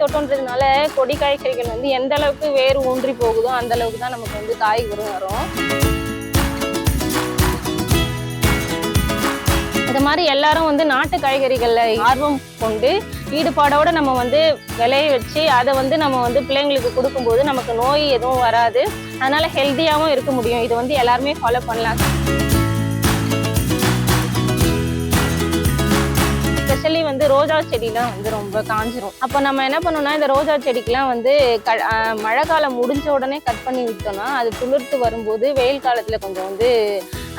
தோட்டம்ன்றதுனால கொடி காய்கறிகள் வந்து எந்த அளவுக்கு வேர் ஊன்றி போகுதோ அந்த அளவுக்கு தான் நமக்கு வந்து காய் வரும் வரும். இந்த மாதிரி எல்லாரும் வந்து நாட்டு காய்கறிகளில் ஆர்வம் கொண்டு ஈடுபாடோட நம்ம வந்து விளைய வச்சு அதை வந்து நம்ம வந்து பிள்ளைங்களுக்கு கொடுக்கும்போது நமக்கு நோய் எதுவும் வராது. அதனால ஹெல்த்தியாகவும் இருக்க முடியும். இது வந்து எல்லாருமே ஃபாலோ பண்ணலாம். ஸ்பெஷலி வந்து ரோஜா செடிலாம் வந்து ரொம்ப காஞ்சிரும். அப்போ நம்ம என்ன பண்ணோம்னா இந்த ரோஜா செடிக்கெலாம் வந்து க மழை காலம் முடிஞ்ச உடனே கட் பண்ணி விட்டோம்னா அது துளிர்த்து வரும்போது வெயில் காலத்தில் கொஞ்சம் வந்து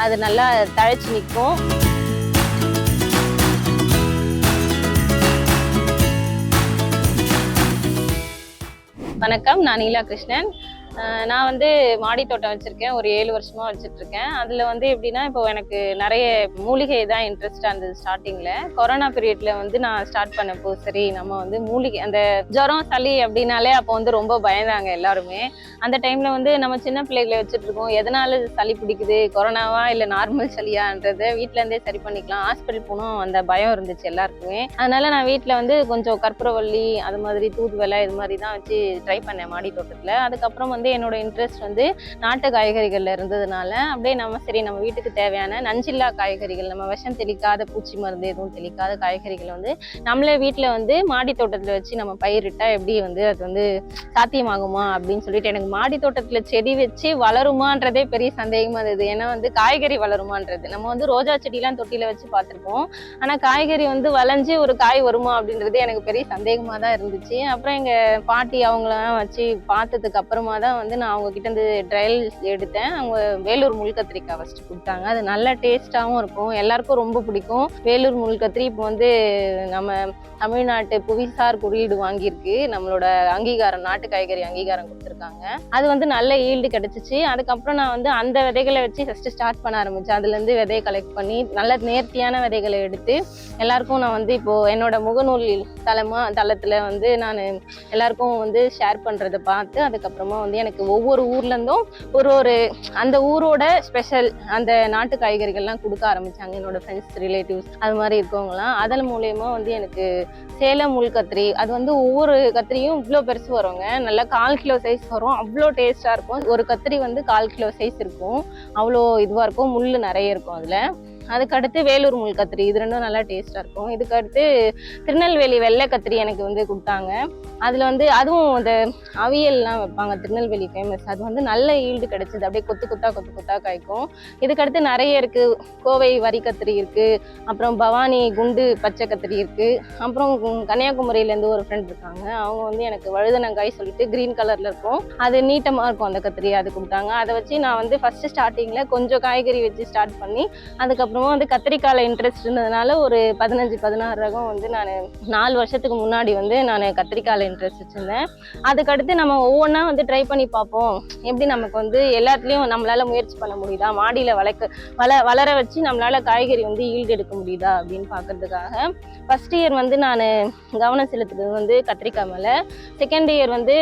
அது நல்லா தழைச்சி நிற்கும் வணக்கம் நான் நீலா கிருஷ்ணன். நான் வந்து மாடி தோட்டம் வச்சிருக்கேன். ஒரு ஏழு வருஷமா வச்சுட்ருக்கேன். இருக்கேன் அதுல வந்து எப்படின்னா இப்போ எனக்கு நிறைய மூலிகை தான் இன்ட்ரெஸ்டா இருந்தது ஸ்டார்டிங்ல கொரோனா பீரியட்ல வந்து நான் ஸ்டார்ட் பண்ணப்போ சரி நம்ம வந்து மூலிகை அந்த ஜுரம் சளி அப்படின்னாலே அப்போ வந்து ரொம்ப பயந்தாங்க எல்லாருமே. அந்த டைம்ல வந்து நம்ம சின்ன பிள்ளைகளை வச்சுட்டு இருக்கோம் எதனால சளி பிடிக்குது? கொரோனாவா இல்ல நார்மல் சளியான்றதை வீட்ல இருந்தே சரி பண்ணிக்கலாம். ஹாஸ்பிட்டல் போனோம் அந்த பயம் இருந்துச்சு எல்லாருக்குமே. அதனால நான் வீட்டில் வந்து கொஞ்சம் கற்பூரவள்ளி அது மாதிரி தூதுவலை இது மாதிரி தான் வச்சு ட்ரை பண்ணேன் மாடி தோட்டத்துல அதுக்கப்புறம் வந்து வந்து என்னோட இன்ட்ரெஸ்ட் வந்து நாட்டு காய்கறிகளில் இருந்ததுனால அப்படியே நம்ம சரி நம்ம வீட்டுக்கு தேவையான நஞ்சில்லா காய்கறிகள் நம்ம விஷம் தெளிக்காத பூச்சி மருந்து எதுவும் தெளிக்காத காய்கறிகளை வந்து நம்மளே வீட்டில் வந்து மாடி தோட்டத்தில் வச்சு நம்ம பயிரிட்டா எப்படி வந்து அது வந்து சாத்தியமாகுமா அப்படின்னு சொல்லிட்டு எனக்கு மாடி தோட்டத்தில் செடி வச்சு வளருமான்றதே பெரிய சந்தேகமா இருந்தது. ஏன்னா வந்து காய்கறி வளருமான்றது. நம்ம வந்து ரோஜா செடிலாம் தொட்டியில் வச்சு பார்த்துருப்போம். ஆனால் காய்கறி வந்து வளைஞ்சு ஒரு காய் வருமா அப்படின்றது எனக்கு பெரிய சந்தேகமாக தான் இருந்துச்சு. அப்புறம் எங்கள் பாட்டி அவங்களாம் வச்சு பார்த்ததுக்கு அப்புறமா தான் வந்து நான் அவங்கக்கிட்ட இருந்து ட்ரையல்ஸ் எடுத்தேன். அவங்க வேலூர் முள் கத்திரிக்காய் ஃபஸ்ட்டு கொடுத்தாங்க. அது நல்ல டேஸ்ட்டாகவும் இருக்கும். எல்லாருக்கும் ரொம்ப பிடிக்கும். வேலூர் முள் கத்திரி இப்போ வந்து நம்ம தமிழ்நாட்டு புவிசார் குறியீடு வாங்கியிருக்கு. நம்மளோட அங்கீகாரம் நாட்டு காய்கறி அங்கீகாரம் கொடுத்துருக்காங்க. அது வந்து நல்ல ஈல்டு கிடச்சிச்சு. அதுக்கப்புறம் நான் வந்து அந்த விதைகளை வச்சு ஃபஸ்ட்டு ஸ்டார்ட் பண்ண ஆரம்பித்தேன் அதுலேருந்து விதையை கலெக்ட் பண்ணி நல்ல நேர்த்தியான விதைகளை எடுத்து எல்லாருக்கும் நான் வந்து இப்போது என்னோட முகநூல் தளமாக தளத்தில் வந்து நான் எல்லாருக்கும் வந்து ஷேர் பண்ணுறதை பார்த்து அதுக்கப்புறமா வந்து எனக்கு ஒவ்வொரு ஊர்லேருந்தும் ஒரு ஒரு அந்த ஊரோட ஸ்பெஷல் அந்த நாட்டு காய்கறிகள்லாம் கொடுக்க ஆரம்பிச்சாங்க என்னோட ஃப்ரெண்ட்ஸ் ரிலேட்டிவ்ஸ் அது மாதிரி இருக்கவங்களாம் அதன் மூலயமா வந்து எனக்கு சேலம் முள் கத்திரி அது வந்து ஒவ்வொரு கத்திரியும் இவ்வளோ பெருசு வருங்க. நல்லா கால் கிலோ சைஸ் வரும். அவ்வளோ டேஸ்ட்டாக இருக்கும். ஒரு கத்திரி வந்து கால் கிலோ சைஸ் இருக்கும். அவ்வளோ இதுவாக இருக்கும். முள் நிறைய இருக்கும் அதில். அதுக்கடுத்து வேலூர் முள் கத்திரி. இது ரெண்டும் நல்லா டேஸ்ட்டாக இருக்கும். இதுக்கடுத்து திருநெல்வேலி வெள்ளை கத்திரி எனக்கு வந்து கொடுத்தாங்க. அதில் வந்து அதுவும் அந்த அவியல்லாம் வைப்பாங்க. திருநெல்வேலி ஃபேமஸ் அது வந்து நல்ல ஈல்டு கிடைச்சிது. அப்படியே கொத்து கொத்தா கொத்து கொத்தா காய்க்கும். இதுக்கடுத்து நிறைய இருக்குது கோவை வரி கத்திரி இருக்குது அப்புறம் பவானி குண்டு பச்சை கத்திரி இருக்குது அப்புறம் கன்னியாகுமரியிலேருந்து ஒரு ஃப்ரெண்ட் இருக்காங்க. அவங்க வந்து எனக்கு வழுதனங்காய் சொல்லிட்டு க்ரீன் கலரில் இருக்கும். அது நீட்டமாக இருக்கும் அந்த கத்திரி அது கொடுத்தாங்க. அதை வச்சு நான் வந்து ஃபஸ்ட்டு ஸ்டார்டிங்கில் கொஞ்சம் காய்கறி வச்சு ஸ்டார்ட் பண்ணி அதுக்கப்புறம் வந்து கத்திரிக்காயில் இன்ட்ரெஸ்ட் இருந்ததுனால ஒரு பதினஞ்சு பதினாறு ரகம் வந்து நான் நாலு வருஷத்துக்கு முன்னாடி வந்து நான் கத்திரிக்காயில் இன்ட்ரெஸ்ட் வச்சுருந்தேன். அதுக்கடுத்து நம்ம ஒவ்வொன்றா வந்து ட்ரை பண்ணி பார்ப்போம். எப்படி நமக்கு வந்து எல்லாத்துலேயும் நம்மளால் முயற்சி பண்ண முடியுதா? மாடியில் வளர்க்க வள வளர வச்சு நம்மளால் காய்கறி வந்து ஈல்டு எடுக்க முடியுதா? அப்படின்னு பார்க்கறதுக்காக ஃபஸ்ட் இயர் வந்து நான் கவனம் செலுத்துறது வந்து கத்திரிக்காய் மேலே. செகண்ட் இயர் வந்து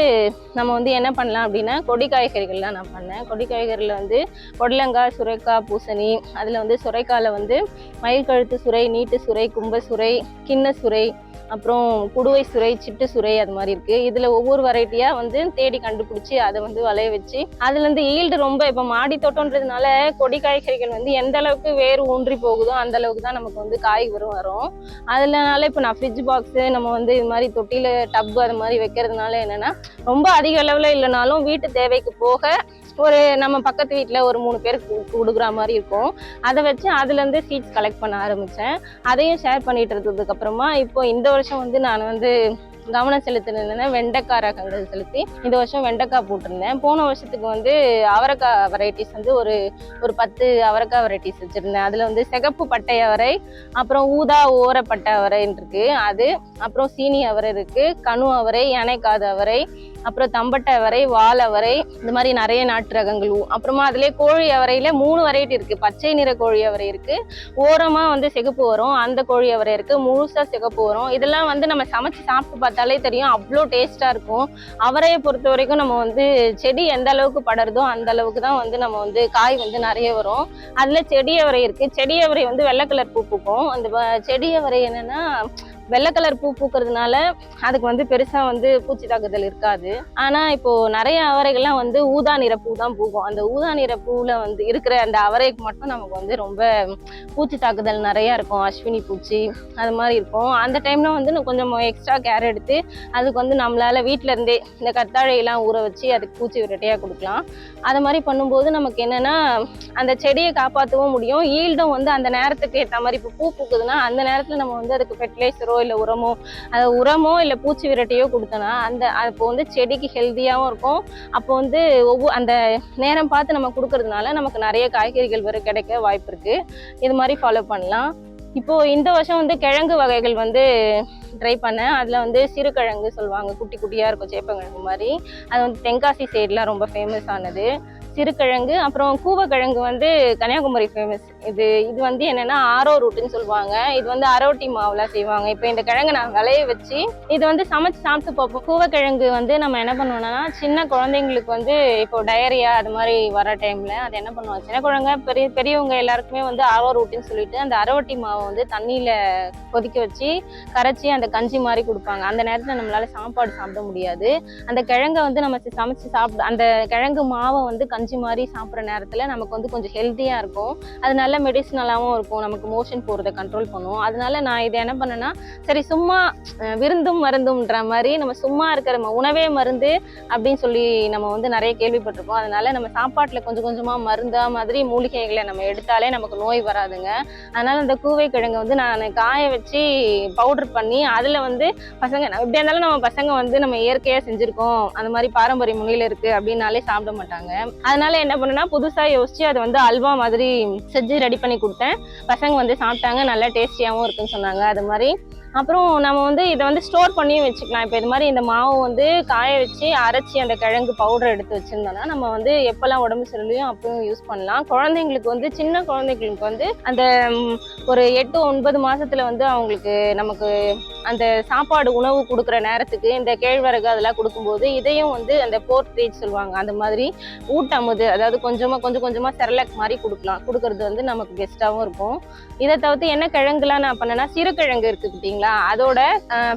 நம்ம வந்து என்ன பண்ணலாம் அப்படின்னா கொடி காய்கறிகள்லாம் நான் பண்ணேன். கொடி காய்கறியில் வந்து பொடலங்காய் சுரைக்காய் பூசணி அதில் வந்து சுரைக்காய் சுரைக்காயில் வந்து மயில் கழுத்து சுரை நீட்டு சுரை கும்ப சுரை கிண்ண சுரை அப்புறம் குடுவை சுரை சிட்டு சுரை அது மாதிரி இருக்கு. இதுல ஒவ்வொரு வெரைட்டியா வந்து தேடி கண்டுபிடிச்சி அதை வந்து வளைய வச்சு அதுல இருந்து ஈல்டு ரொம்ப இப்ப மாடி தோட்டம்ன்றதுனால கொடி காய்கறிகள் வந்து எந்த அளவுக்கு வேர் ஊன்றி போகுதோ அந்த அளவுக்கு தான் நமக்கு வந்து காய் வரும் வரும். அதனால இப்போ நான் ஃப்ரிட்ஜ் பாக்ஸு நம்ம வந்து இது மாதிரி தொட்டியில டப்பு அது மாதிரி வைக்கிறதுனால என்னன்னா ரொம்ப அதிக அளவுல இல்லைனாலும் வீட்டு தேவைக்கு போக ஒரு நம்ம பக்கத்து வீட்டில் ஒரு மூணு பேருக்கு கொடுக்குற மாதிரி இருக்கும். அதை வச்சு அதுலேருந்து சீட்ஸ் கலெக்ட் பண்ண ஆரம்பித்தேன் அதையும் ஷேர் பண்ணிட்டு இருந்ததுக்கப்புறமா இப்போ இந்த வருஷம் வந்து நான் வந்து கவனம் செலுத்தினதுன்னா வெண்டைக்காய் ரகங்கள் செலுத்தி இந்த வருஷம் வெண்டைக்காய் போட்டிருந்தேன். போன வருஷத்துக்கு வந்து அவரைக்காய் வெரைட்டிஸ் வந்து ஒரு ஒரு பத்து அவரைக்காய் வெரைட்டிஸ் வச்சுருந்தேன். அதில் வந்து சிகப்பு பட்டை அவரை அப்புறம் ஊதா ஓரப்பட்டை அவரைன்னு இருக்கு அது அப்புறம் சீனி அவரை இருக்கு கனு அவரை யானைக்காது அவரை அப்புறம் தம்பட்டை அவரை வால் அவரை இந்த மாதிரி நிறைய நாட்டு ரகங்கள். அப்புறமா அதுலேயே கோழி அவரையில் மூணு வெரைட்டி இருக்குது பச்சை நிற கோழி அவரை இருக்குது ஓரமாக வந்து சிகப்பு வரும் அந்த கோழி அவரை இருக்குது முழுசாக சிகப்பு வரும். இதெல்லாம் வந்து நம்ம சமைச்சு சாப்பிட்டு பார்த்தாலே தெரியும். அவ்வளோ டேஸ்டா இருக்கும். அவரையை பொறுத்த வரைக்கும் நம்ம வந்து செடி எந்த அளவுக்கு படருதோ அந்த அளவுக்கு தான் வந்து நம்ம வந்து காய் வந்து நிறைய வரும். அதுல செடி அவரை இருக்கு. செடி அவரை வந்து வெள்ளை கலர் பூ பூக்கும். அந்த செடியவரை செடி அவரை என்னன்னா வெள்ளை கலர் பூ பூக்கிறதுனால அதுக்கு வந்து பெருசா வந்து பூச்சி தாக்குதல் இருக்காது. ஆனா இப்போ நிறைய அவரைகள்லாம் வந்து ஊதா நிற பூ தான் பூக்கும். அந்த ஊதா நிற பூவில் வந்து இருக்கிற அந்த அவரைக்கு மட்டும் நமக்கு வந்து ரொம்ப பூச்சி தாக்குதல் நிறைய இருக்கும். அஸ்வினி பூச்சி அது மாதிரி இருக்கும். அந்த டைம்ல வந்து இன்னும் கொஞ்சம் எக்ஸ்ட்ரா கேர் எடுத்து அதுக்கு வந்து நம்மளால வீட்ல இருந்தே இந்த கத்தாழையெல்லாம் ஊற வச்சு அதுக்கு பூச்சி விரட்டியா கொடுக்கலாம். அது மாதிரி பண்ணும்போது நமக்கு என்னன்னா அந்த செடியை காப்பாற்றவும் முடியும். ஈல்டும் வந்து அந்த நேரத்துக்கு ஏற்ற மாதிரி இப்போ பூ பூக்குதுன்னா அந்த நேரத்தில் நம்ம வந்து அதுக்கு ஃபெர்டிலைசரோ இல்லை உரமோ அது உரமோ இல்லை பூச்சி விரட்டியோ கொடுத்தோன்னா அந்த அப்போ வந்து செடிக்கு ஹெல்த்தியாகவும் இருக்கும். அப்போ வந்து ஒவ்வொரு அந்த நேரம் பார்த்து நம்ம கொடுக்கறதுனால நமக்கு நிறைய காய்கறிகள் வர கிடைக்க வாய்ப்பு இருக்குது இது மாதிரி ஃபாலோ பண்ணலாம். இப்போது இந்த வருஷம் வந்து கிழங்கு வகைகள் வந்து ட்ரை பண்ணேன். அதில் வந்து சிறுகிழங்கு சொல்லுவாங்க. குட்டி குட்டியாக இருக்கும் சேப்பங்கிழங்கு மாதிரி. அது வந்து தென்காசி சைட்லாம் ரொம்ப ஃபேமஸ் ஆனது. சிறுகிழங்கு அப்புறம் கூவக்கிழங்கு வந்து கன்னியாகுமரி ஃபேமஸ் இது இது வந்து என்னன்னா ஆரோ ரூட்டுன்னு சொல்லுவாங்க. இது வந்து அரோட்டி மாவுல செய்வாங்க. இப்போ இந்த கிழங்கு நான் விளைய வச்சு இது வந்து சமைச்சு சாப்பிட்டு பார்ப்போம் கூவக்கிழங்கு வந்து நம்ம என்ன பண்ணுவோம்னா சின்ன குழந்தைங்களுக்கு வந்து இப்போ டயரியா அது மாதிரி வர டைம்ல அது என்ன பண்ணுவாங்க? சின்ன குழந்தை பெரிய பெரியவங்க எல்லாருக்குமே வந்து ஆரோ ரூட்டுன்னு சொல்லிட்டு அந்த அரோட்டி மாவை வந்து தண்ணியில கொதிக்க வச்சு கரைச்சி அந்த கஞ்சி மாதிரி கொடுப்பாங்க. அந்த நேரத்தில் நம்மளால சாப்பாடு சாப்பிட முடியாது. அந்த கிழங்கை வந்து நம்ம சமைச்சு சாப்பிட அந்த கிழங்கு மாவை வந்து கஞ்சி மாதிரி சாப்பிட்ற நேரத்தில் நமக்கு வந்து கொஞ்சம் ஹெல்த்தியாக இருக்கும். அதனால நல்ல மெடிசினலாகவும் இருக்கும். நமக்கு மோஷன் போகிறத கண்ட்ரோல் பண்ணும். அதனால நான் இதை என்ன பண்ணேன்னா சரி சும்மா விருந்தும் மருந்தும்ன்ற மாதிரி நம்ம சும்மா இருக்கிற உணவே மருந்து அப்படின்னு சொல்லி நம்ம வந்து நிறைய கேள்விப்பட்டிருக்கோம். அதனால நம்ம சாப்பாட்டில் கொஞ்சம் கொஞ்சமாக மருந்தா மாதிரி மூலிகைகளை நம்ம எடுத்தாலே நமக்கு நோய் வராதுங்க. அதனால இந்த கூவை கிழங்கு வந்து நான் காய வச்சு பவுடர் பண்ணி அதில் வந்து பசங்க நான் எப்படியா இருந்தாலும் நம்ம பசங்க வந்து நம்ம இயற்கையாக செஞ்சுருக்கோம். அந்த மாதிரி பாரம்பரிய முறையில் இருக்குது அப்படின்னாலே சாப்பிட மாட்டாங்க. அதனால என்ன பண்ணுன்னா புதுசாக யோசிச்சு அதை வந்து அல்வா மாதிரி செஞ்சு ரெடி பண்ணி கொடுத்தேன். பசங்க வந்து சாப்பிட்டாங்க நல்லா டேஸ்டியாகவும் இருக்குன்னு சொன்னாங்க அது மாதிரி. அப்புறம் நம்ம வந்து இதை வந்து ஸ்டோர் பண்ணியும் வச்சுக்கலாம். இப்போ இது மாதிரி இந்த மாவு வந்து காய வச்சு அரைச்சி அந்த கிழங்கு பவுடர் எடுத்து வச்சுருந்தோம்னா நம்ம வந்து எப்போல்லாம் உடம்பு சரியில்லையும் அப்பவும் யூஸ் பண்ணலாம். குழந்தைங்களுக்கு வந்து சின்ன குழந்தைங்களுக்கு வந்து அந்த ஒரு எட்டு ஒன்பது மாதத்தில் வந்து அவங்களுக்கு நமக்கு அந்த சாப்பாடு உணவு கொடுக்குற நேரத்துக்கு இந்த கேழ்வரகு அதெல்லாம் கொடுக்கும்போது இதையும் வந்து அந்த போர்ட்ரேஜ் சொல்லுவாங்க. அந்த மாதிரி ஊட்டமுது அதாவது கொஞ்சமாக கொஞ்சம் கொஞ்சமாக செரலக் மாதிரி கொடுக்கலாம். கொடுக்கறது வந்து நமக்கு பெஸ்ட்டாகவும் இருக்கும். இதை தவிர்த்து என்ன கிழங்குலாம் நான் பண்ணேன்னா சிறுகிழங்கு இருக்குது பார்த்தீங்களா அதோட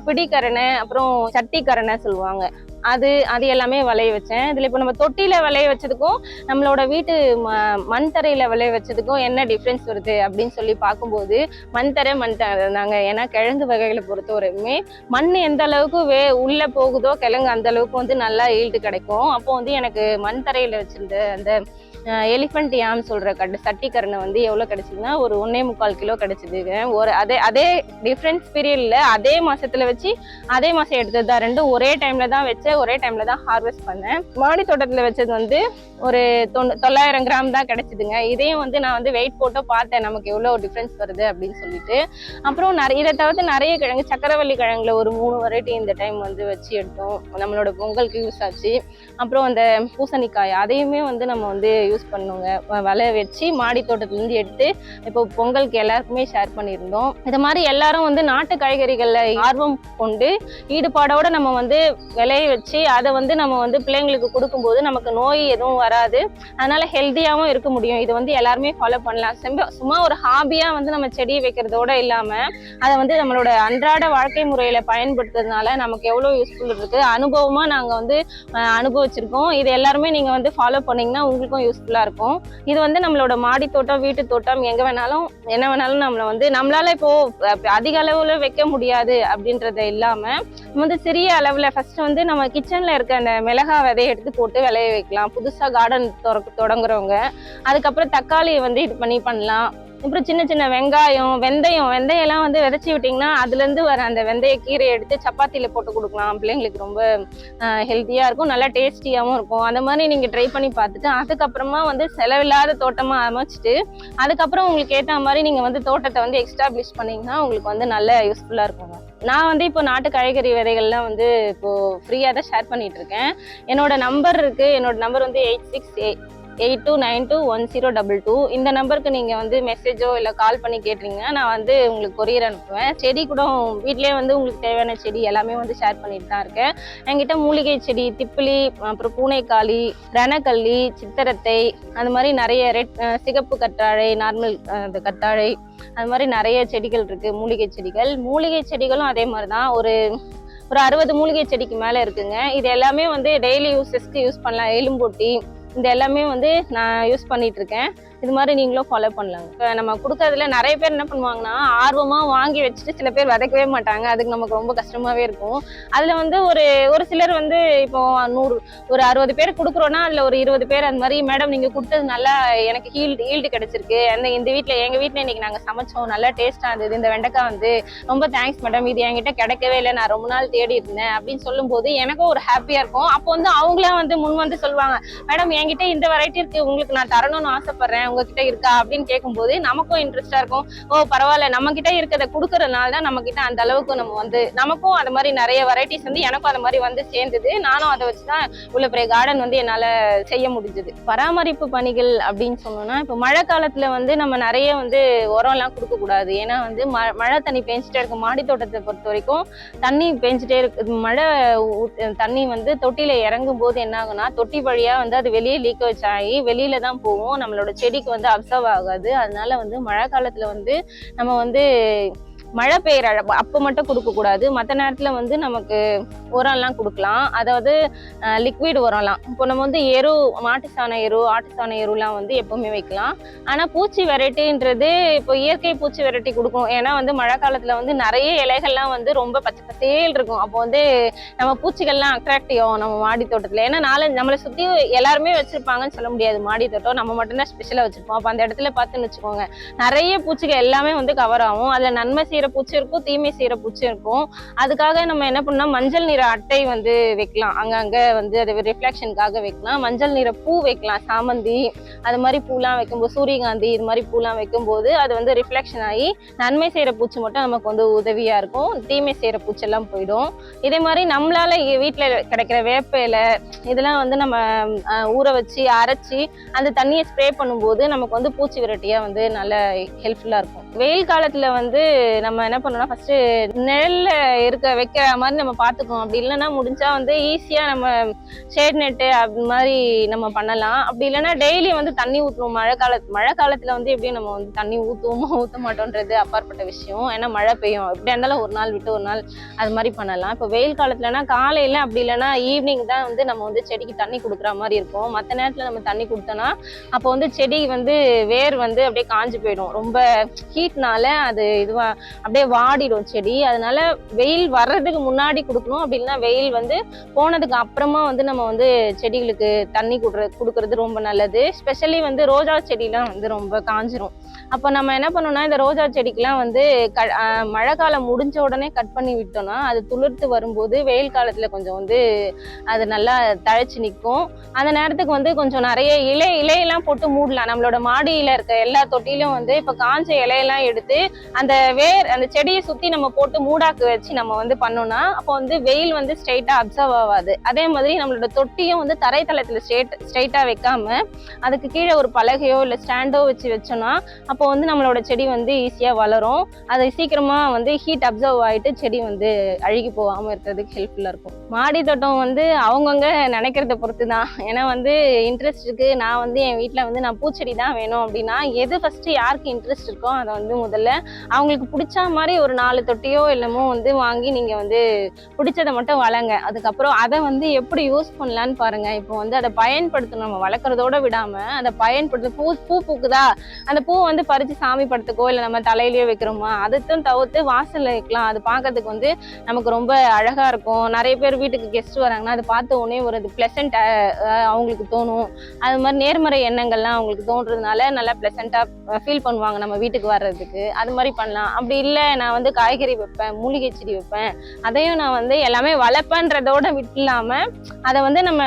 பிடிக்கரணை அப்புறம் சட்டிக்கரணை சொல்லுவாங்க. அது அது எல்லாமே விளைய வச்சேன். இதில் இப்போ நம்ம தொட்டியில் விளைய வச்சதுக்கும் நம்மளோட வீட்டு ம மண் தரையில் விளைய வச்சதுக்கும் என்ன டிஃப்ரென்ஸ் வருது அப்படின்னு சொல்லி பார்க்கும்போது மண் தரை மண் தரை தாங்க ஏன்னா கிழங்கு வகைகளை பொறுத்தவரையுமே மண் எந்த அளவுக்கு வே உள்ளே போகுதோ கிழங்கு அந்த அளவுக்கு வந்து நல்லா ஈல்டு கிடைக்கும். அப்போ வந்து எனக்கு மண் தரையில் வச்சிருந்த அந்த எலிஃபண்ட் யாம் சொல்கிற கட்டு சட்டிக்கரணை வந்து எவ்வளோ கிடைச்சதுன்னா ஒரு ஒன்றே முக்கால் கிலோ கிடைச்சதுங்க ஒரு அதே அதே டிஃப்ரென்ஸ் பீரியடில் அதே மாசத்துல வச்சு அதே மாதம் எடுத்தது தான் ரெண்டும் ஒரே டைமில் தான் வச்சேன் ஒரே டைமில் தான் ஹார்வெஸ்ட் பண்ணேன். மாடி தோட்டத்தில் வச்சது வந்து ஒரு தொள்ளாயிரம் கிராம் தான் கிடைச்சிதுங்க. இதையும் வந்து நான் வந்து வெயிட் போட்டோ பார்த்தேன். நமக்கு எவ்வளோ டிஃப்ரென்ஸ் வருது அப்படின்னு சொல்லிட்டு. அப்புறம் நிறைய இதை தவிர்த்து நிறைய கிழங்கு சக்கரவள்ளி கிழங்குல ஒரு மூணு வெரைட்டி இந்த டைம் வந்து வச்சு எடுத்தோம். நம்மளோட பொங்கலுக்கு யூஸ் ஆச்சு. அப்புறம் அந்த பூசணிக்காய் அதையுமே வந்து நம்ம வந்து யூஸ் பண்ணுவோங்க வ- வச்சு மாடி தோட்டத்துலேருந்து எடுத்து இப்போ பொங்கலுக்கு எல்லாருக்குமே ஷேர் பண்ணியிருந்தோம். இது மாதிரி எல்லாரும் வந்து நாட்டு காய்கறிகளில் ஆர்வம் கொண்டு ஈடுபாடோட நம்ம வந்து விளைய வச்சு அதை வந்து நம்ம வந்து பிள்ளைங்களுக்கு கொடுக்கும்போது நமக்கு நோய் எதுவும் வராது. அதனால ஹெல்த்தியாகவும் இருக்க முடியும். இது வந்து எல்லாருமே ஃபாலோ பண்ணலாம். செம்ப- சும்மா ஒரு ஹாபியாக வந்து நம்ம செடியை வைக்கிறதோட இல்லாமல் அதை வந்து நம்மளோட அன்றாட வாழ்க்கை முறையில் பயன்படுத்துறதுனால நமக்கு எவ்வளோ யூஸ்ஃபுல் இருக்குது அனுபவமாக நாங்கள் வந்து அனுபவிச்சிருக்கோம். இது எல்லாருமே நீங்கள் வந்து ஃபாலோ பண்ணீங்கன்னா உங்களுக்கும் யூஸ்ஃபுல்லாக இருக்கும். இது வந்து நம்மளோட மாடி தோட்டம் வீட்டு தோட்டம் எங்கே வேணாலும் என்ன வேணாலும் நம்மளை வந்து நம்மளால இப்போ அதிக அளவில் வைக்க முடியாது அப்படின்றத இல்லாமல் வந்து சிறிய அளவில் ஃபர்ஸ்ட் வந்து நம்ம கிச்சனில் இருக்க அந்த மிளகா விதையை எடுத்து போட்டு விளைய வைக்கலாம். புதுசாக கார்டன் தொடங்குறவங்க. அதுக்கப்புறம் தக்காளியை வந்து இது பண்ணி பண்ணலாம். அப்புறம் சின்ன சின்ன வெங்காயம் வெந்தயம் வெந்தயம்லாம் வந்து விதைச்சி விட்டிங்கன்னா அதுலேருந்து வர அந்த வெந்தய கீரை எடுத்து சப்பாத்தியில் போட்டு கொடுக்கலாம். பிள்ளைங்களுக்கு ரொம்ப ஹெல்த்தியாக இருக்கும் நல்லா டேஸ்டியாகவும் இருக்கும். அந்த மாதிரி நீங்கள் ட்ரை பண்ணி பார்த்துட்டு அதுக்கப்புறமா வந்து செலவில்லாத தோட்டமாக அமைச்சிட்டு அதுக்கப்புறம் உங்களுக்கு ஏற்ற மாதிரி நீங்கள் வந்து தோட்டத்தை வந்து எக்ஸ்டாப்ளிஷ் பண்ணிங்கன்னா உங்களுக்கு வந்து நல்ல யூஸ்ஃபுல்லாக இருக்குங்க நான் வந்து இப்போ நாட்டு காய்கறி விதைகள்லாம் வந்து இப்போது ஃப்ரீயாக தான் ஷேர் பண்ணிகிட்ருக்கேன் என்னோட நம்பர் இருக்குது என்னோட நம்பர் வந்து eight six eight eight two nine two one zero double two. இந்த நம்பருக்கு நீங்கள் வந்து மெசேஜோ இல்லை கால் பண்ணி கேட்டீங்கன்னா நான் வந்து உங்களுக்கு கொரியர் அனுப்புவேன். செடி கூட வீட்டிலேயே வந்து உங்களுக்கு தேவையான செடி எல்லாமே வந்து ஷேர் பண்ணிட்டு தான் இருக்கேன். என்கிட்ட மூலிகை செடி திப்பிலி அப்புறம் பூனைக்காளி ரணக்கல்லி சித்தரத்தை அந்த மாதிரி நிறைய ரெட் சிகப்பு கற்றாழை நார்மல் அந்த கத்தாழை அது மாதிரி நிறைய செடிகள் இருக்குது மூலிகை செடிகள். மூலிகை செடிகளும் அதே மாதிரி தான். ஒரு ஒரு அறுபது மூலிகை செடிக்கு மேலே இருக்குங்க. இது எல்லாமே வந்து டெய்லி யூஸஸ்க்கு யூஸ் பண்ணலாம். எலும்பொட்டி இந்த எல்லாமே வந்து நான் யூஸ் பண்ணிட்டு இருக்கேன். இது மாதிரி நீங்களும் ஃபாலோ பண்ணலாங்க. இப்போ நம்ம கொடுக்கறதுல நிறைய பேர் என்ன பண்ணுவாங்கன்னா ஆர்வமாக வாங்கி வச்சுட்டு சில பேர் விதைக்கவே மாட்டாங்க. அதுக்கு நமக்கு ரொம்ப கஷ்டமாகவே இருக்கும். அதில் வந்து ஒரு ஒரு சிலர் வந்து இப்போ நூறு ஒரு அறுபது பேர் கொடுக்குறோன்னா அதில் ஒரு இருபது பேர் அந்த மாதிரி மேடம் நீங்கள் கொடுத்தது நல்லா எனக்கு ஹீல்டு ஹீல்டு கிடைச்சிருக்கு. அந்த இந்த வீட்டில் எங்கள் வீட்டில் இன்னைக்கு நாங்கள் சமைச்சோம். நல்லா டேஸ்ட்டாக இருந்தது. இந்த வெண்டைக்காய் வந்து ரொம்ப தேங்க்ஸ் மேடம். இது என்கிட்ட கிடைக்கவே இல்லை. நான் ரொம்ப நாள் தேடி இருந்தேன். அப்படின்னு சொல்லும்போது எனக்கும் ஒரு ஹாப்பியாக இருக்கும். அப்போ வந்து அவங்களே வந்து முன் வந்து சொல்லுவாங்க மேடம் என்கிட்ட இந்த வெரைட்டி இருக்குது உங்களுக்கு நான் தரணும்னு ஆசைப்பட்றேன். உங்ககிட்ட இருக்கா அப்படின்னு கேட்கும்போது நமக்கும் இன்ட்ரெஸ்டா இருக்கும். ஓ பரவாயில்ல நம்ம கிட்ட இருக்கிறத கொடுக்கறதுனால தான் நம்ம கிட்ட அந்த அளவுக்கு நம்ம வந்து நமக்கும் அந்த மாதிரி நிறைய வெரைட்டிஸ் வந்து எனக்கும் அந்த மாதிரி வந்து சேர்ந்தது. நானும் அதை வச்சுதான் இவ்வளவு பெரிய கார்டன் வந்து என்னால செய்ய முடிஞ்சது. பராமரிப்பு பணிகள் அப்படின்னு சொன்னோம்னா இப்போ மழை காலத்துல வந்து நம்ம நிறைய வந்து உரம் எல்லாம் கொடுக்க கூடாது ஏன்னா வந்து ம- மழை தண்ணி பேஞ்சிட்டே இருக்கும். மாடி தோட்டத்தை பொறுத்த வரைக்கும் தண்ணி பேஞ்சிட்டே இருக்கு. மழை தண்ணி வந்து தொட்டியில இறங்கும் போது என்ன ஆகும்னா தொட்டி வழியா வந்து அது வெளியே லீக்கேஜ் வச்சு ஆகி வெளியில தான் போகும். நம்மளோட செடி செடிக்கு வந்து அப்சர்வ் ஆகாது. அதனால வந்து மழை காலத்தில் வந்து நம்ம வந்து மழை பெய்யற அப்போ மட்டும் கொடுக்க கூடாது. மற்ற நேரத்துல வந்து நமக்கு உரம்லாம் கொடுக்கலாம். அதாவது லிக்விட் உரம்லாம். இப்போ நம்ம வந்து எரு மாட்டு சாண எரு ஆட்டு சாண எருலாம் வந்து எப்பவுமே வைக்கலாம். ஆனா பூச்சி வெரைட்டின்றது இப்போ இயற்கை பூச்சி வெரைட்டி கொடுக்கும் ஏன்னா வந்து மழை காலத்துல வந்து நிறைய இலைகள்லாம் வந்து ரொம்ப பச்சை பசேல் இருக்கும். அப்போ வந்து நம்ம பூச்சிகள்லாம் அட்ராக்டிவ் ஆகும் நம்ம மாடி தோட்டத்துல. ஏன்னா நாலு நம்மளை சுத்தி எல்லாருமே வச்சிருப்பாங்கன்னு சொல்ல முடியாது. மாடி தோட்டம் நம்ம மட்டும்தான் ஸ்பெஷலா வச்சிருப்போம். அப்போ அந்த இடத்துல பார்த்துன்னு வச்சுக்கோங்க. நிறைய பூச்சிகள் எல்லாமே வந்து கவர் ஆகும். அதுல நன்மை செய்யற பூச்சி இருக்கும் தீமை செய்யற பூச்சி இருக்கும். அதுக்காக நம்ம என்ன பண்ணால் மஞ்சள் நிற அட்டை வந்து வைக்கலாம். அங்கங்க வந்து அது ரிஃப்ளெக்ஷனுக்காக வைக்கலாம். மஞ்சள் நிற பூ வைக்கலாம் சாமந்தி அது மாதிரி பூலாம் வைக்கும்போது சூரியகாந்தி இது மாதிரி பூலாம் வைக்கும்போது அது வந்து ரிஃப்ளெக்ஷன் ஆகி நன்மை செய்யற பூச்சி மட்டும் நமக்கு வந்து உதவியா இருக்கும். தீமை செய்யற பூச்செல்லாம் போயிடும். இதே மாதிரி நம்மளால இ- கிடைக்கிற வேப்ப இலை இதெல்லாம் வந்து நம்ம ஊற வச்சு அரைச்சி அந்த தண்ணியை ஸ்ப்ரே பண்ணும்போது நமக்கு வந்து பூச்சி விரட்டியா வந்து நல்ல ஹெல்ப்ஃபுல்லா இருக்கும். வெயில் காலத்துல வந்து நம்ம என்ன பண்ணோம்னா ஃபர்ஸ்ட் நிழலில் இருக்க வைக்கிற மாதிரி நம்ம பார்த்துக்கோம் அப்படி இல்லைன்னா முடிஞ்சா வந்து ஈஸியா நம்ம ஷேட் நெட்டு அது மாதிரி நம்ம பண்ணலாம். அப்படி இல்லைன்னா டெய்லி வந்து தண்ணி ஊற்றுவோம் மழை கால மழை காலத்துல வந்து எப்படியும் நம்ம வந்து தண்ணி ஊற்றுவோமோ ஊற்ற மாட்டோன்றது அப்பாற்பட்ட விஷயம். ஏன்னா மழை பெய்யும். எப்படி இருந்தாலும் ஒரு நாள் விட்டு ஒரு நாள் அது மாதிரி பண்ணலாம். இப்போ வெயில் காலத்துலனா காலையில அப்படி இல்லைன்னா ஈவினிங் தான் வந்து நம்ம வந்து செடிக்கு தண்ணி கொடுக்குற மாதிரி இருக்கும். மற்ற நேரத்துல நம்ம தண்ணி கொடுத்தோன்னா அப்போ வந்து செடி வந்து வேர் வந்து அப்படியே காஞ்சு போயிடும். ரொம்ப ஹீட்னால அது இதுவா அப்படியே வாடிடும் செடி. அதனால வெயில் வர்றதுக்கு முன்னாடி கொடுக்கணும். அப்படின்னா வெயில் வந்து போனதுக்கு அப்புறமா வந்து நம்ம வந்து செடிகளுக்கு தண்ணி கொடுற கொடுக்கறது ரொம்ப நல்லது. ஸ்பெஷலி வந்து ரோஜா செடிலாம் வந்து ரொம்ப காஞ்சிரும். அப்போ நம்ம என்ன பண்ணோம்னா இந்த ரோஜா செடிக்கெலாம் வந்து க மழை காலம் முடிஞ்ச உடனே கட் பண்ணி விட்டோம்னா அது துளிர்த்து வரும்போது வெயில் காலத்தில் கொஞ்சம் வந்து அது நல்லா தழைச்சி நிற்கும். அந்த நேரத்துக்கு வந்து கொஞ்சம் நிறைய இலை இலையெல்லாம் போட்டு மூடலாம். நம்மளோட மாடியில் இருக்க எல்லா தொட்டிலும் வந்து இப்போ காஞ்ச இலையெல்லாம் எடுத்து அந்த வேர் அந்த செடியை சுத்தி நம்ம போட்டு மூடாக்கு வச்சு நம்ம வந்து பண்ணோம்னா அப்போ வந்து வெயில் வந்து ஸ்ட்ரைட்டா அப்சர்வ் ஆகாது. அதே மாதிரி நம்மளோட தொட்டியும் வந்து தரைத்தளத்துல ஸ்ட்ரெயிட் ஸ்ட்ரைட்டா வைக்காம அதுக்கு கீழே ஒரு பலகையோ இல்லை ஸ்டாண்டோ வச்சு வச்சோம்னா அப்போ வந்து நம்மளோட செடி வந்து ஈஸியா வளரும். அது சீக்கிரமா வந்து ஹீட் அப்சர்வ் ஆயிட்டு செடி வந்து அழுகி போகாம இருக்கிறதுக்கு ஹெல்ப்ஃபுல்லா இருக்கும். மாடி தோட்டம் வந்து அவங்கவுங்க நினைக்கிறத பொறுத்து தான் ஏன்னா வந்து இன்ட்ரெஸ்ட் இருக்கு. நான் வந்து என் வீட்டில் வந்து நான் பூச்செடி தான் வேணும் அப்படின்னா எது ஃபர்ஸ்ட் யாருக்கு இன்ட்ரெஸ்ட் இருக்கோ அதை வந்து முதல்ல அவங்களுக்கு பிடிச்ச மாதிரி ஒரு நாலு தொட்டியோ இல்லமோ வந்து வாங்கி நீங்க வந்து பிடிச்சதை மட்டும் வளங்க. அதுக்கப்புறம் அதை வந்து எப்படி யூஸ் பண்ணலான்னு பாருங்க. இப்போ வந்து அதை பயன்படுத்தணும். நம்ம வளர்க்குறதோட விடாம அதை பயன்படுத்த பூ பூ பூக்குதா? அந்த பூ வந்து பறிச்சு சாமி படத்துக்கோ இல்லை நம்ம தலையிலயோ வைக்கிறோமா? அதுத்தும் தவிர்த்து வாசல்ல வைக்கலாம். அது பார்க்கறதுக்கு வந்து நமக்கு ரொம்ப அழகா இருக்கும். நிறைய பேர் வீட்டுக்கு கெஸ்ட் வராங்கன்னா அதை பார்த்த உடனே ஒரு அது பிளசண்ட் அவங்களுக்கு தோணும். அது மாதிரி நேர்மறை எண்ணங்கள்லாம் அவங்களுக்கு தோன்றதுனால நல்லா பிளசண்டா ஃபீல் பண்ணுவாங்க நம்ம வீட்டுக்கு பண்ணுறதுக்கு அது மாதிரி பண்ணலாம். அப்படி இல்லை நான் வந்து காய்கறி வைப்பேன் மூலிகை செடி வைப்பேன். அதையும் நான் வந்து எல்லாமே வளர்ப்பேன்றதோட விட்டுலாமல் அதை வந்து நம்ம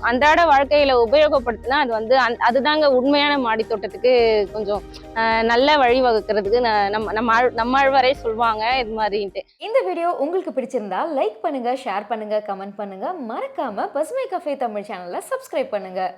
அன்றாட வாழ்க்கையில் உபயோகப்படுத்தினா அது வந்து அந் அதுதாங்க உண்மையான மாடி தோட்டத்துக்கு கொஞ்சம் நல்ல வழிவகுக்கிறதுக்கு ந- நம்ம நம்ம ஆழ்- நம்மாழ்வாரே சொல்லுவாங்க இது மாதிரின்ட்டு. இந்த வீடியோ உங்களுக்கு பிடிச்சிருந்தா லைக் பண்ணுங்கள் ஷேர் பண்ணுங்கள் கமெண்ட் பண்ணுங்க. மறக்காமல் பசுமை கஃபே தமிழ் சேனலை சப்ஸ்கிரைப் பண்ணுங்கள்